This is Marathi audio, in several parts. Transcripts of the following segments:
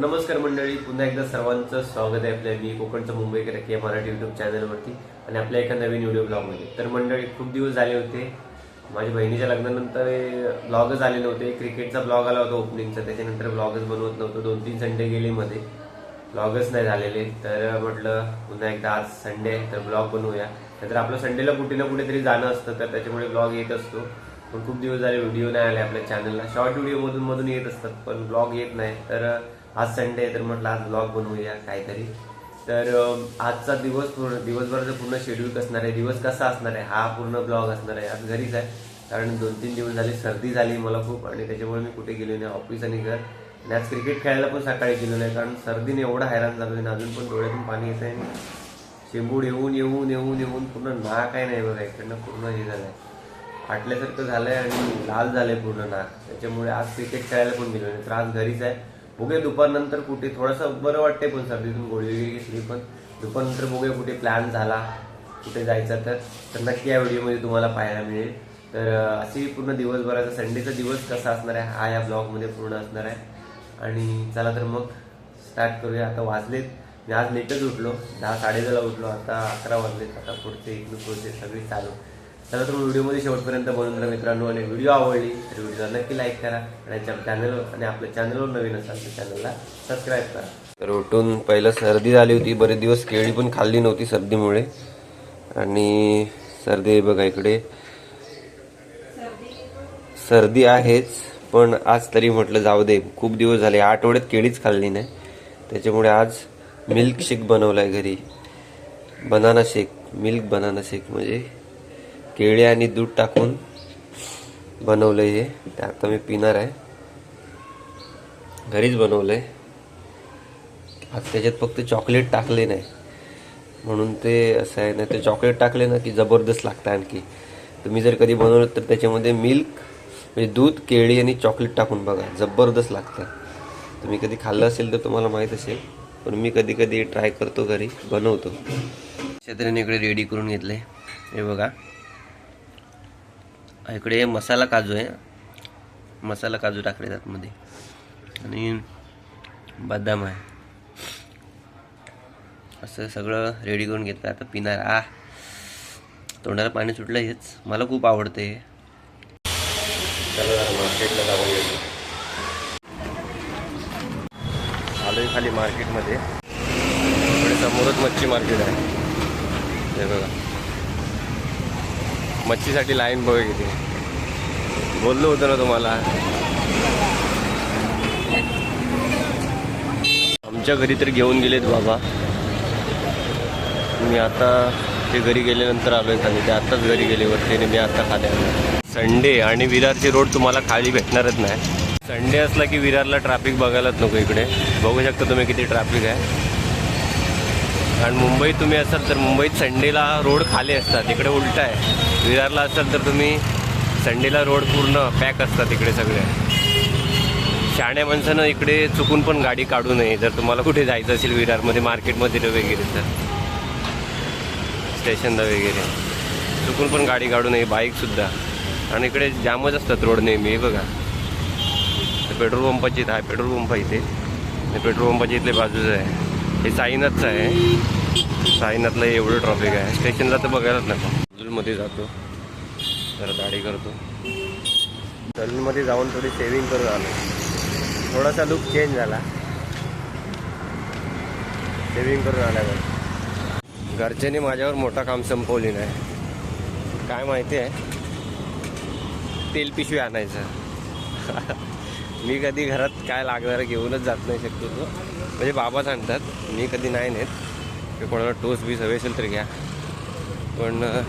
नमस्कार मंडळी पुन्हा एकदा सर्वांचं स्वागत आहे आपल्या मी कोकणचं मुंबईकर के मराठी युट्यूब चॅनलवरती आणि आपल्या एका नवीन व्हिडिओ ब्लॉगमध्ये तर मंडळी खूप दिवस झाले होते. माझ्या बहिणीच्या लग्नानंतर ब्लॉगच आले नव्हते. क्रिकेटचा ब्लॉग आला होता ओपनिंगचा त्याच्यानंतर ब्लॉगच बनवत नव्हतं. दोन तीन संडे गेले मध्ये. ब्लॉगच नाही झालेले. तर म्हटलं पुन्हा एकदा आज संडे आहे तर ब्लॉग बनवूया. नाहीतर आपलं संडेला कुठे ना कुठेतरी जाणं असतं तर त्याच्यामुळे ब्लॉग येत असतो. पण खूप दिवस झाले व्हिडिओ नाही आले आपल्या चॅनलला शॉर्ट व्हिडिओ मधून मधून येत असतात पण ब्लॉग येत नाही. तर आज संडे आहे तर म्हटलं आज ब्लॉग बनवूया काहीतरी. तर आजचा दिवस पूर्ण दिवसभराचं पूर्ण शेड्यूल असणार आहे दिवस कसा असणार आहे हा पूर्ण ब्लॉग असणार आहे. आज घरीच आहे कारण दोन तीन दिवस झाले सर्दी झाली मला खूप आणि त्याच्यामुळे मी कुठे गेलो नाही ऑफिस आणि घर. आणि आज क्रिकेट खेळायला पण सकाळी गेलो नाही कारण सर्दीने एवढा हैराण झालो आहे अजून पण डोळ्यातून पाणी येत आहे आणि शेंबूड येऊन येऊन येऊन येऊन पूर्ण नाक आहे नाही बघा इकडनं पूर्ण हे झालं आहे. फाटल्यासारखं आहे आणि लाल झालंय पूर्ण नाक. त्याच्यामुळे आज क्रिकेट खेळायला पण गेलो नाही तर आज घरीच आहे. बघूया दुपारनंतर कुठे थोडंसं बरं वाटते पण सर्दीतून गोळी वगैरे घेतली पण दुपारनंतर बघूया कुठे प्लॅन झाला कुठे जायचा तर तर नक्की या व्हिडिओमध्ये तुम्हाला पाहायला मिळेल. तर अशी पूर्ण दिवसभराचा संडेचा दिवस कसा असणार आहे हा या ब्लॉगमध्ये पूर्ण असणार आहे. आणि चला तर मग स्टार्ट करूया. आता वाजलेत. मी आज लेटच उठलो. दहा साडेदहाला उठलो. आता अकरा वाजलेत. आता पुढचे इकडून पुढचे सगळे चालू. चला तर व्हिडिओमध्ये शेवटपर्यंत बनवून राहा मित्रांनो आणि व्हिडिओ आवडली तर व्हिडिओला नक्की लाईक करा आणि चॅनल आणि आपल्या चॅनलवर नवीन असाल तर चॅनलला सबस्क्राईब करा. तर उठून पहिलं सर्दी झाली होती. बरेच दिवस केळी पण खाल्ली नव्हती सर्दीमुळे. आणि सर्दी बघा इकडे. सर्दी आहेच पण आज तरी म्हटलं जाऊ दे. खूप दिवस झाले. आठवड्यात केळीच खाल्ली नाही. त्याच्यामुळे आज मिल्क शेक बनवलाय घरी. Banana shake milk banana shake म्हणजे केळी आणि दूध टाकून बनवलं हे. ते आता मी पिणार आहे. घरीच बनवलं आहे आज त्याच्यात फक्त चॉकलेट टाकले नाही. म्हणून ते असं आहे ना ते चॉकलेट टाकले ना की जबरदस्त लागतं आणखी. तुम्ही जर कधी बनवलं तर त्याच्यामध्ये मिल्क म्हणजे दूध केळी आणि चॉकलेट टाकून बघा. जबरदस्त लागतं. तुम्ही कधी खाल्लं असेल तर तुम्हाला माहीत असेल पण मी कधी कधी ट्राय करतो घरी बनवतो. शेतरीने इकडे रेडी करून घेतले हे बघा. इकडे मसाला काजू आहे. मसाला काजू टाकले त्यातमध्ये आणि बदाम आहे. असं सगळं रेडी करून घेतलं. आता पिणार. आ तोंडाला पाणी सुटलं हेच. मला खूप आवडते हे. मार्केटला जाऊन येतो आलोय खाली मार्केटमध्ये इकडे समोरच मच्छी मार्केट आहे. हे बघा. मच्छीसाठी लाईन बघा किती बोललो होतो ना तुम्हाला. आमच्या घरी तर घेऊन गेलेत बाबा. मी आता ते घरी गेल्यानंतर आलोय खाली. ते आताच घरी गेले वरती आणि मी आता खाल्या संडे आणि विरारची रोड तुम्हाला खाली भेटणारच नाही. संडे असला की विरारला ट्रॅफिक बघायलाच नको इकडे. बघू शकता तुम्ही किती ट्रॅफिक आहे. आणि मुंबईत तुम्ही असाल तर मुंबईत संडेला रोड खाली असतात इकडे उलट आहे. विरारला असाल तर तुम्ही संडेला रोड पूर्ण पॅक असतात इकडे सगळे. शाण्या माणसानं इकडे चुकून पण गाडी काढू नये जर तुम्हाला कुठे जायचं असेल विरारमध्ये मार्केटमध्ये वगैरे तर. स्टेशनला वगैरे. चुकून पण गाडी काढू नये बाईकसुद्धा आणि इकडे जामच असतात रोड नेहमी बघा. ते पेट्रोल पंपाची इथं आहे पेट्रोल पंप आहे इथे पेट्रोल पंपाच्या इथले बाजूच आहे. हे साईनाथचं आहे. साईनाथला एवढं ट्रॉफिक आहे. स्टेशनला तर बघायलाच नाही सलूनमध्ये जातो. जरा दाढी करतो. सलूनमध्ये जाऊन थोडी सेविंग करून आलो. थोडासा लुक चेंज झाला. सेविंग करून आल्यावर. घरच्यांनी माझ्यावर मोठा काम संपवली नाही काय माहिती आहे? तेल पिशवी आणायचं. मी कधी घरात काय लागणार घेऊनच जात नाही शक्यतो. म्हणजे बाबाच आणतात मी कधी नाही नेत. की कोणाला टोस्ट बीस हवे असेल तर घ्या. पण अं,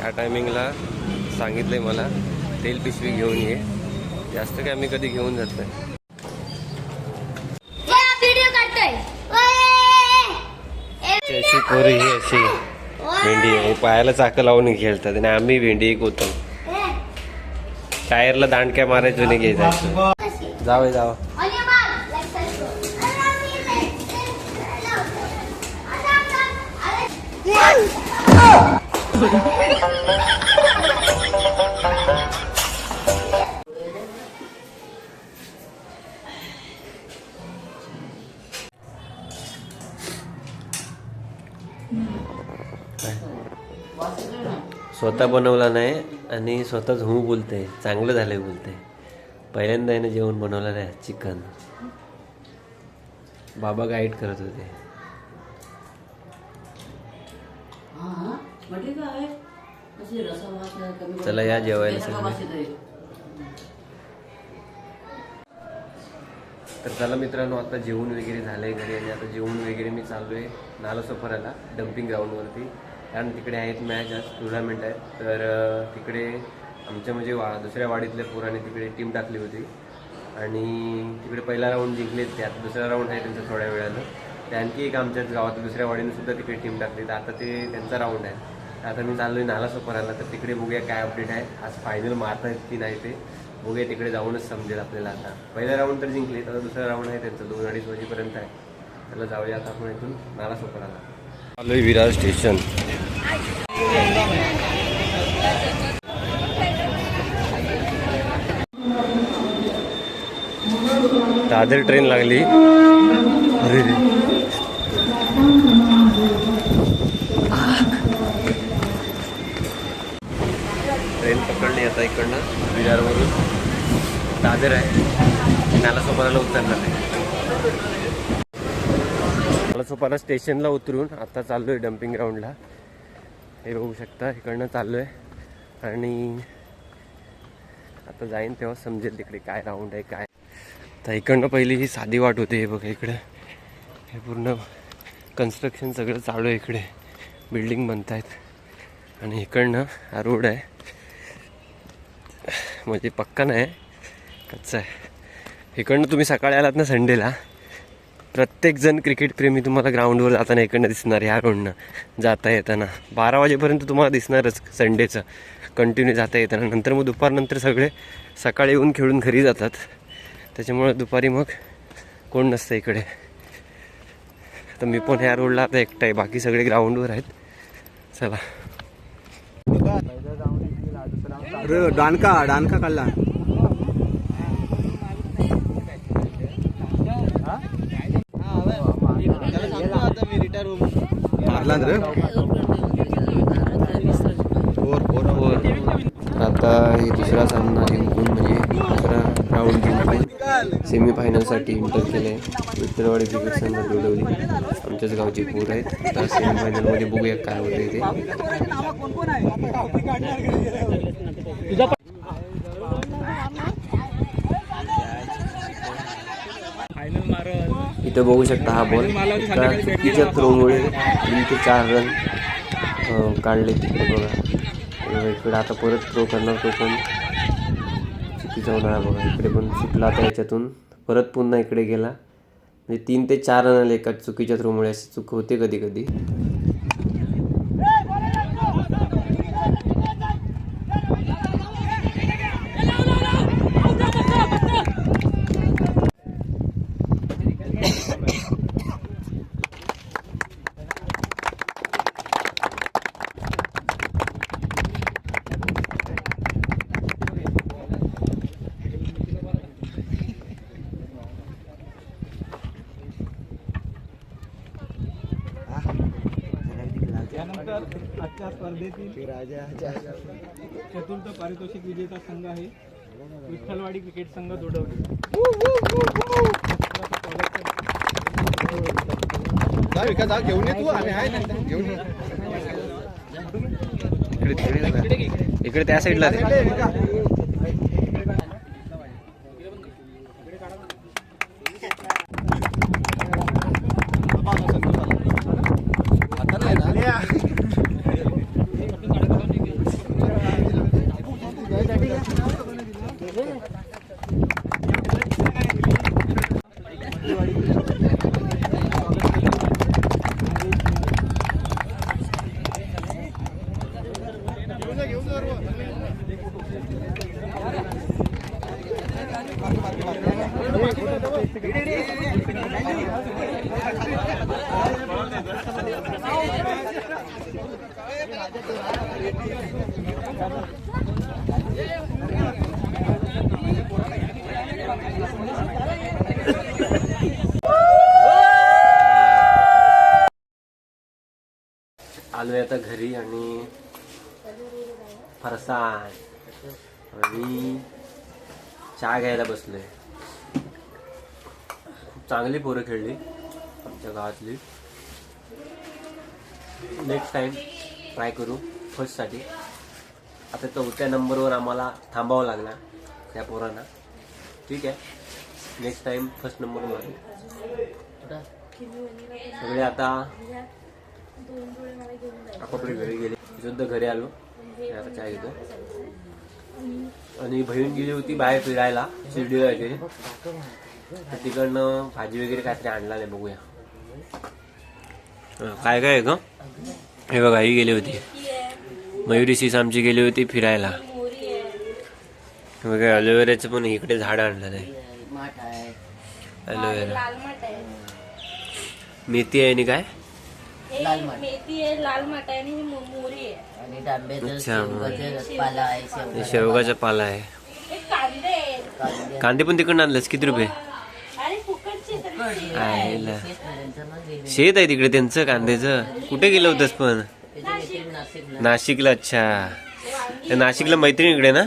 या टायमिंगला सांगितलं आहे मला तेल पिशवी घेऊन ये. जास्त काय मी कधी घेऊन जात नाही. अशी पोरी ही अशी! भेंडी आहे. पायाला चाकं लावून खेळतात आणि आम्ही भेंडी एक होतो ए, टायरला दांडक्या मारायचो नाही घ्यायचं कशी? जावं जावं स्वतः बनवला नाही आणि स्वतःच हू बोलते चांगलं झालंय बोलते. पहिल्यांदा आहे ना जेवण बनवलं नाही चिकन. बाबा गाईड करत होते. चला या जेवायला सगळे. तर चला मित्रांनो आता जेवण वगैरे झालंय घरी आणि आता जेवण वगैरे मी चाललोय नाला सफराला डम्पिंग ग्राउंडवरती कारण तिकडे आहेत मॅच आज टुर्नामेंट आहे. तर तिकडे आमच्या म्हणजे वा दुसऱ्या वाडीतल्या पोराने तिकडे टीम टाकली होती. आणि तिकडे पहिला राऊंड जिंकले त्यात दुसरा राऊंड आहे त्यांचा थोड्या वेळानं. ते आणखी एक आमच्याच गावात दुसऱ्या वाडीने सुद्धा तिकडे टीम टाकली. तर आता ते त्यांचा राऊंड आहे. आता मी चाललोय नाला सफराला तर तिकडे बघूया काय अपडेट आहे. आज फायनल मारतायत आहेत की नाही ते. बघूया तिकडे जाऊनच समजेल आपल्याला आता. पहिला राऊंड तर जिंकले तर दुसरा राऊंड आहे त्यांचा. दोन अडीच वाजेपर्यंत आहे. त्याला जाऊया आता आपण इथून नाला सफराला चाललोय विरार स्टेशन दादर ट्रेन लागली. अरे रे. ट्रेन पकडली आता इकडनं विरारवरून. दादर आहे. नाला सोपाराला उतरणार आहे. नाला सोपारा स्टेशनला उतरून आता चाललो आहे डम्पिंग ग्राउंडला हे बघू शकता इकडनं चाललो आहे आणि आता जाईन तेव्हा समजेल तिकडे काय राऊंड आहे काय तर इकडनं पहिली ही साधी वाट होते हे बघा इकडे. हे पूर्ण कन्स्ट्रक्शन सगळं चालू आहे इकडे. बिल्डिंग बनत आहेत आणि इकडनं हा रोड आहे. म्हणजे पक्का नाही कच्चा आहे. इकडनं तुम्ही सकाळी आलात ना संडेला प्रत्येकजण क्रिकेटप्रेमी तुम्हाला ग्राउंडवर जाताना इकडनं दिसणार ह्या रोडनं जाता येताना. बारा वाजेपर्यंत तुम्हाला दिसणारच संडेचं. कंटिन्यू जाता येताना. नंतर मग दुपारनंतर सगळे सकाळी येऊन खेळून घरी जातात. त्याच्यामुळे दुपारी मग कोण नसतं इकडे. तर मी पण ह्या रोडला आता एकटा आहे. बाकी सगळे ग्राउंडवर आहेत. चला. अरे डानका डानका काढला. आता हे दुसरा सामना जिंकून म्हणजे दुसरा राऊंड जिंकून. सेमीफायनलसाठी इंटर केले मित्रवाडी विठ्ठलवाडी क्रिकेट संघ जोडवली आमच्याच गावची पोर आहेत. आता सेमीफायनलमध्ये बघूया काय होते ते. इथं बघू शकता हा बॉल एका चुकीच्या थ्रोमुळे तीन ते चार रन काढले तिकडे बघा. इकडे आता परत थ्रो करणार तो पण चुकीचा उन्हाळा बघा इकडे पण सुटला आता याच्यातून. परत पुन्हा इकडे गेला. म्हणजे तीन ते चार रन आले एका चुकीच्या थ्रोमुळे अशी चूक होते कधी कधी त्यानंतर आजच्या स्पर्धेतील चतुर्थ पारितोषिक विजेता संघ आहे. विठ्ठलवाडी क्रिकेट संघ जोडवली घेऊन ये तू आम्ही आहे घेऊन इकडे त्या साईडला आलोय आता घरी आणि फरसा आणि चहा घ्यायला बसलोय खूप चांगली पोरं खेळली आमच्या गावातली. नेक्स्ट टाइम ट्राय करू फर्स्टसाठी आता चौथ्या नंबरवर आम्हाला थांबावं लागला त्या पोरांना. ठीक आहे? नेक्स्ट टाइम फर्स्ट नंबर मारू सगळे आता आपापल्या घरी गेले. सुद्धा घरी आलो. आता चाय घेतो. आणि बहीण गेली होती बाहेर फिरायला शिर्डीला तर तिकडनं भाजी वगैरे काहीतरी आणला नाही बघूया काय काय आहे ग? हे बघा ही गेली होती. मयुरी सीस आमची गेली होती फिरायला. हे बघा अलोवेराचं पण इकडे झाड आणलं नाही. अलोवेरा. लाल माठ आहे. मेथी आहे आणि काय? हे मेथी आहे लाल माठ आहे आणि ही मो- मोहरी आहे. आणि डांब्याचं अच्छा, शेवगाचं पाला आहे हे शेवगा शेवगाचा पाला आहे. हे कांदे आहेत. कांदे. कांदे पण तिकडून आणलेस? किती रुपये? अरे फुकटचे तर आयला शेत आहे. तिकडे त्यांचं कांद्याचं. कुठे गेलं होतंस पण? नाशिकला. अच्छा. तर नाशिकला मैत्रिणीकडे ना?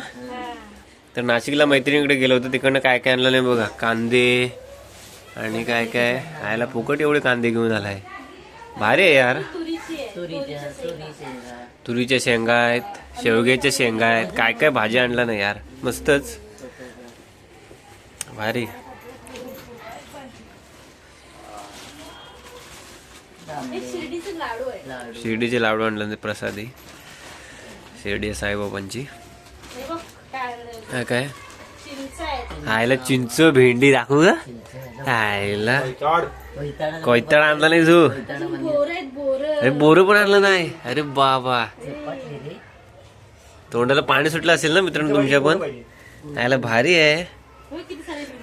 तर नाशिकला मैत्रिणीकडे गेलो होतो तिकडनं काय काय आणलं नाही बघा. कांदे आणि काय काय? आयला फुकट एवढे कांदे घेऊन आलाय. भारी आहे यार. तुरीच्या तुरी शेंगा. आहेत शेवग्याच्या शेंगा आहेत. काय काय भाजी आणलं ना यार. मस्तच. भारी. शिर्डीचे लाडू आणलं प्रसादी. शिर्डी साईबाबांची. काय? आयला चिंच भेंडी दाखवू का? आयला कोयताळ आणला नाही तू? बोर अरे बोरं पण आणलं नाही. अरे बाबा. तोंडाला पाणी सुटलं असेल ना मित्रांनो तुमच्या पण? आयला भारी आहे.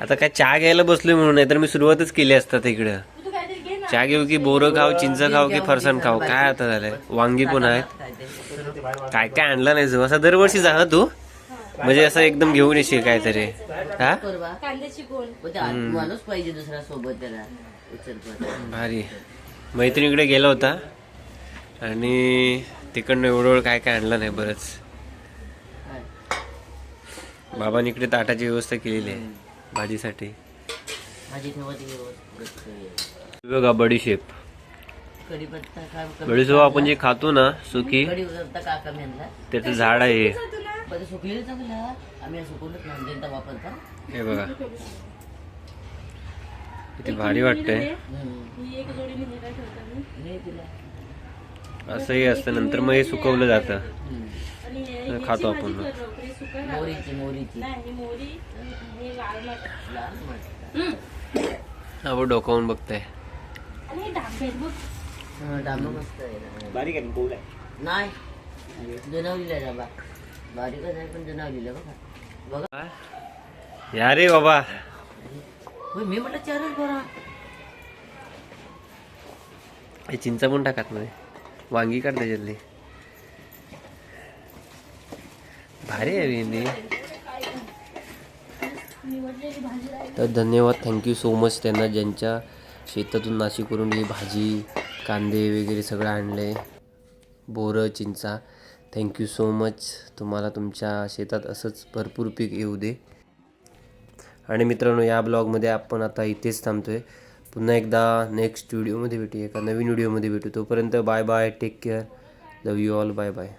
आता काय चहा घ्यायला बसलोय म्हणून नाही तर मी सुरुवातच केली असतात इकडं चहा घेऊ की बोरं खाऊ चिंच खाऊ की फरसाण खाऊ? काय आता झालंय? वांगी पण आहेत. काय काय आणलं नाही जो असा दरवर्षी जा तू? म्हणजे असं एकदम घेऊन येशील काहीतरी. हा? कांद्याची कोण माणूस पाहिजे दुसरा सोबत त्याला. उचल भारी. मैत्रिणीकडे गेला होता. आणि तिकडनं एवढं एवढं काय काय आणलं नाही बरंच. बाबांनी इकडे ताटाची व्यवस्था केलेली आहे. भाजीसाठी. बघा बडीशेप बडीशेप आपण जे खातो ना सुकी त्याचं झाड आहे. हे. पण ते सुकलेलं चांगला आम्ही सुकवलंच नाही हे बघा. किती भारी वाटतंय. हम्म. ही एक जोडी मी काय ठेवता मी. हे दिला. असंही असतं. नंतर मग हे सुकवलं जातं. खातो आपण हे ही हे मटका आपण डोकावून बघताय. हे डांबे हा, डांबा मस्त आहे नाही. जनावलीला आहे आहे जनावलीला या रे बाबा. मी म्हटलं चारच बरा हे चिंचा पण टाकात मध्ये. वांगी काढ त्याच्यातली. भारी आहे भेंडी. तर धन्यवाद थँक्यू सो मच त्यांना ज्यांच्या शेतातून नाशिकवरून ही भाजी कांदे वगैरे सगळं आणले. बोरं चिंचा. थँक्यू सो मच तुम्हाला तुमच्या शेतात असंच भरपूर पीक येऊ दे. आणि मित्रांनो या ब्लॉगमध्ये आपण आता इथेच थांबतो आहे पुन्हा एकदा नेक्स्ट व्हिडिओमध्ये भेटू एका नवीन व्हिडिओमध्ये भेटू. तोपर्यंत bye bye take care love you all bye bye